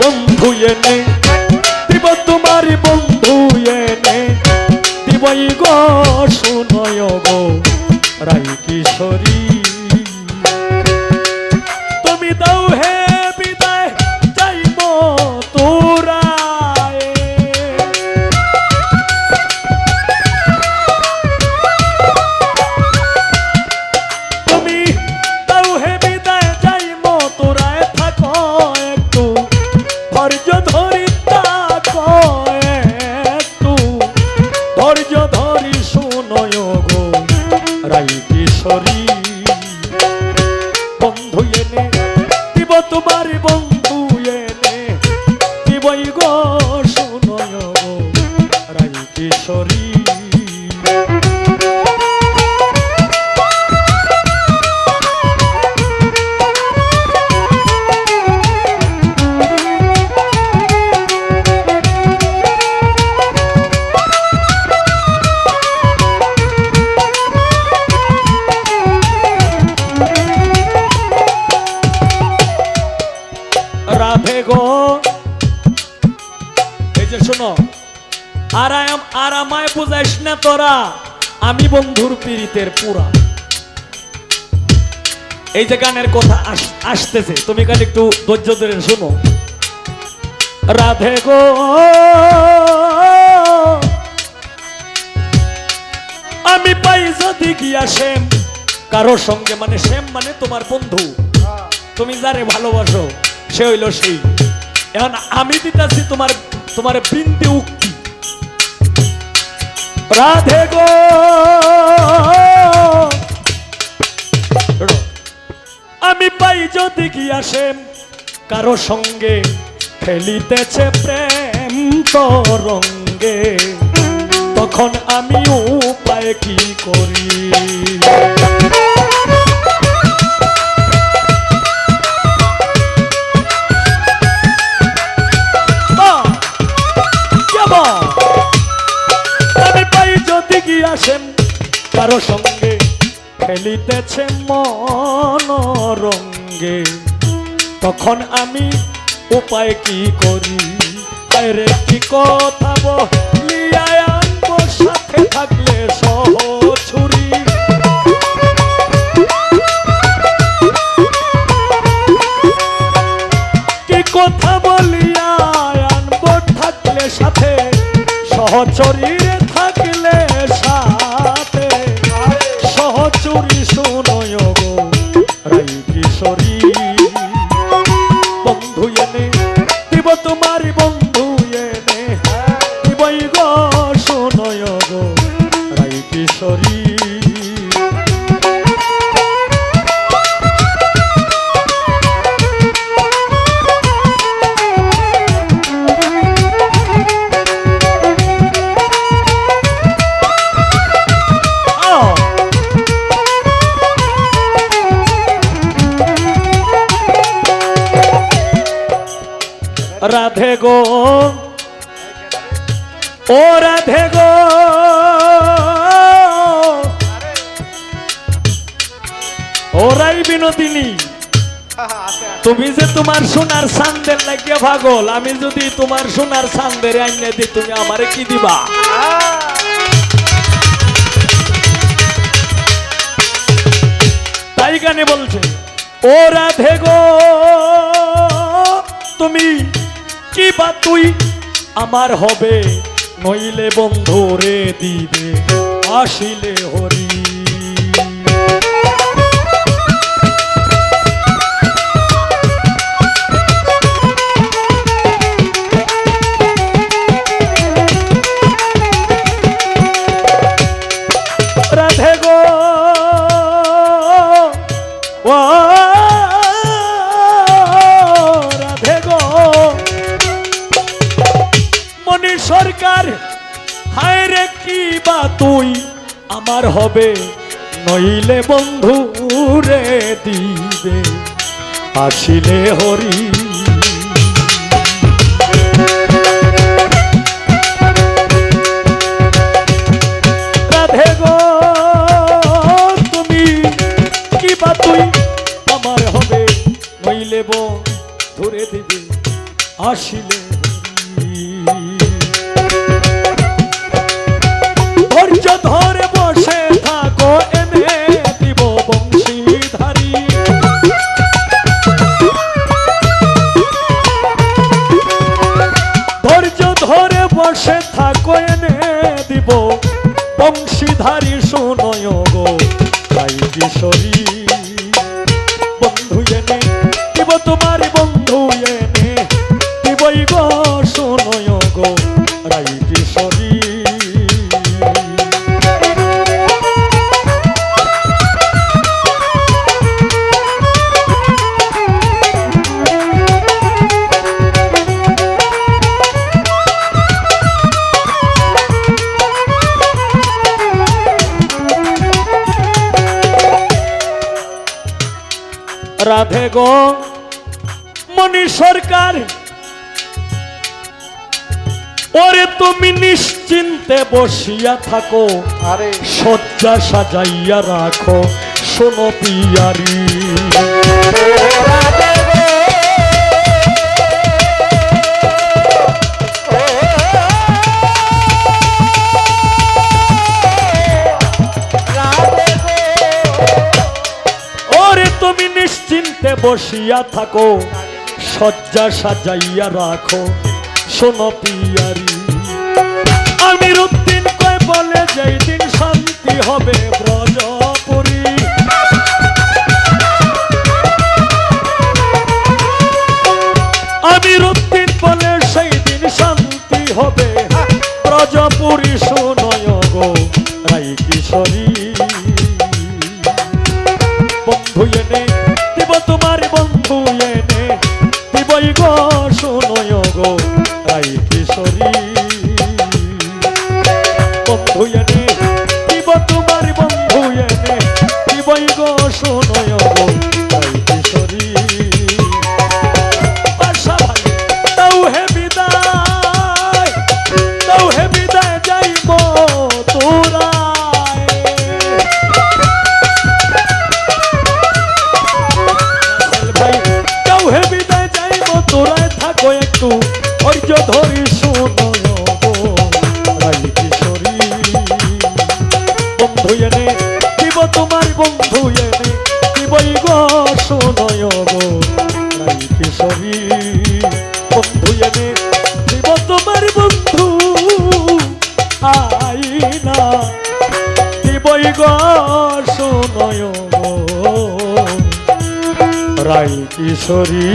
বন্ধু এনে দিব তোমার বন্ধু শোনো আর আম- আর আমায় বুঝাইস না তোরা, আমি বন্ধুর পীড়িতের পুরা। এই যে গানের কথা আসতেছে, তুমি কাল একটু ধৈর্য ধরে শোনো। রাধে গো। আমি পাই যদি গিয়া শ্যাম কারোর সঙ্গে মানে শ্যাম মানে তোমার বন্ধু। তুমি যারে ভালোবাসো, সে হইল সেই। এখন আমি দিতাছি তোমার তোমার বিন্দি উক্তি। রাধে গো। আমি পাই যদি কি আসেন কারও সঙ্গে খেলিতেছে প্রেম তরঙ্গে, তখন আমি উপায় কি করি? গিয়াছেন কারও সঙ্গে খেলিতেছে মনরঙ্গে। তখন আমি উপায় কি করি? আরে কি কথা বলিয়া সাথে থাকলে সহ ছুরি। কি কথা বলিয়া আনব, থাকলে সাথে সহচরীরে ও রাধে গো ওরাই বিনোদিনী। তুমি যে তোমার সোনার সান্দের লাগিয়ে ভাগল আমি যদি তোমার সোনার সান্দের আইনে দিই, তুমি আমারে কি দিবা? তাই গানে বলছে ও রাধে গো তুমি কি বা তুই আমার হবে নইলে বন্ধু রে দিবে আসিলে হরি। মনি সরকার। হায় রে, কি বা তুই? আমার হবে, নইলে বন্ধু রে দিবে। আসিলে হরি। তুমি তুই? আমার হবে, নইলে ধরে দিবে। আসিলে বসে থাকো এনে দিব। বংশীধারী শোনয় গো তাই কিশোরী বন্ধু এনে দিব তোমার বন্ধু এনে, দিবই গো শোনয় গো রাই রাধে গো মনি সরকার। ওরে তুমি নিশ্চিন্তে বসিয়া থাকো আরে। শয্যা সাজাইয়া রাখো শোনো পিয়ারি। বসিয়া থাকো, শয্যা সাজাইয়া রাখো, শোনো পিয়ারি। আমির উদ্দিন কয়, বলে যেই দিন শান্তি হবে ব্রজপুরী। আমির বলে সেই দিন শান্তি হবে ব্রজপুরী। বন্ধু এনে, দিব তোমার বন্ধু এনে, দিবই গো শোনয় গো রাই কিশোরী বন্ধু এনে, দিব তোমার বন্ধু আইনা দিবই গো শোনয় গো রাই কিশোরী